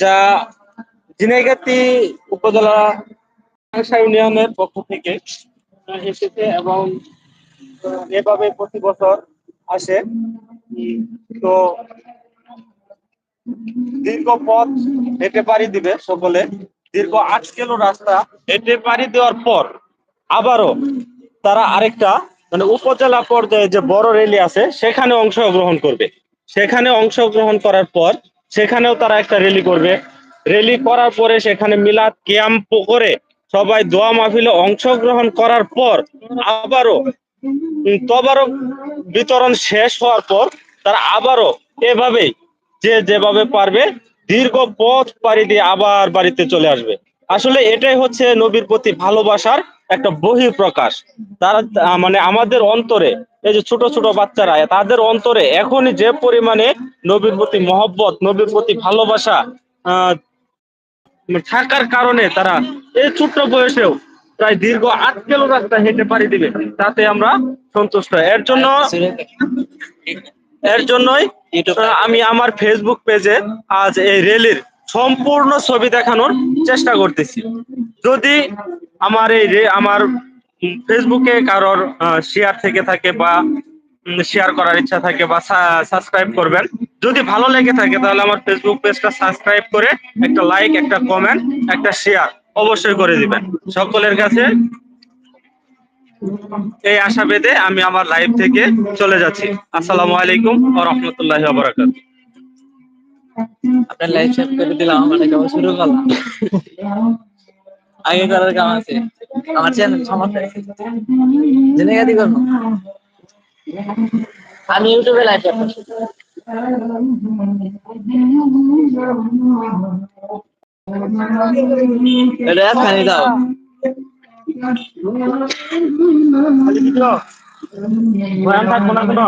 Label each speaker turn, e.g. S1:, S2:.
S1: যা ঝিনাইগাতি উপজেলা ইউনিয়নের পক্ষ থেকে এসেছে এবং এভাবে প্রতি বছর আসে। তো দীর্ঘ পথ হেঁটে পাড়ি দিবে সকলে। দীর্ঘ আট কিলো রাস্তা হেঁটে পাড়ি দেওয়ার পর আবারও তারা আরেকটা মানে উপজেলা পর্যায়ে যে বড় র্যালি আছে, সেখানে অংশগ্রহণ করবে। সেখানে অংশগ্রহণ করার পর সেখানেও তারা একটা র্যালি করবে। র্যালি করার পরে সেখানে মিলাদ ক্যাম্প করে সবাই দোয়া মাহফিলে অংশগ্রহণ করার পর আবারও তবারক বিতরণ শেষ হওয়ার পর তারা আবারও এভাবেই যে যেভাবে পারবে দীর্ঘ পথ পাড়ি দিয়ে আবার বাড়িতে চলে আসবে। আসলে এটাই হচ্ছে নবীর প্রতি ভালোবাসার একটা বহিঃ প্রকাশ তারা মানে আমাদের অন্তরে, এই যে ছোট ছোট বাচ্চারা, তাদের অন্তরে এখনই যে পরিমাণে নবীর প্রতি মহব্বত, নবীর প্রতি ভালোবাসা, আহ থাকার কারণে তারা এই ছোট্ট বয়সেও প্রায় দীর্ঘ আট কিলো রাস্তা হেঁটে পাড়ি দিবে, তাতে আমরা সন্তুষ্ট। এর জন্য, এর জন্যই আমি আমার ফেসবুক পেজে আজ এই রেলির সম্পূর্ণ ছবি দেখানোর চেষ্টা করতেছি। যদি আমার এই রে- আমার ফেসবুকে কারোর শেয়ার থেকে থাকে বা শেয়ার করার ইচ্ছা থাকে বা সাবস্ক্রাইব করবেন। যদি ভালো লেগে থাকে তাহলে আমার ফেসবুক পেজটা সাবস্ক্রাইব করে একটা লাইক একটা কমেন্ট একটা শেয়ার অবশ্যই করে দিবেন। সকলের কাছে এই আশা বেঁধে আমি আমার লাইভ থেকে চলে যাচ্ছি। আসসালামু আলাইকুম ওয়া রাহমাতুল্লাহি ওয়া
S2: আপনার লাইভ শেয়ার করে দিলাম আমার শুরু করলাম আগে করার কাম আছে? আমার চ্যানেল সমস্যা জেনে গেছি করব আমি ইউটিউবে লাইভ এটা খানি দাও।
S1: কোনো?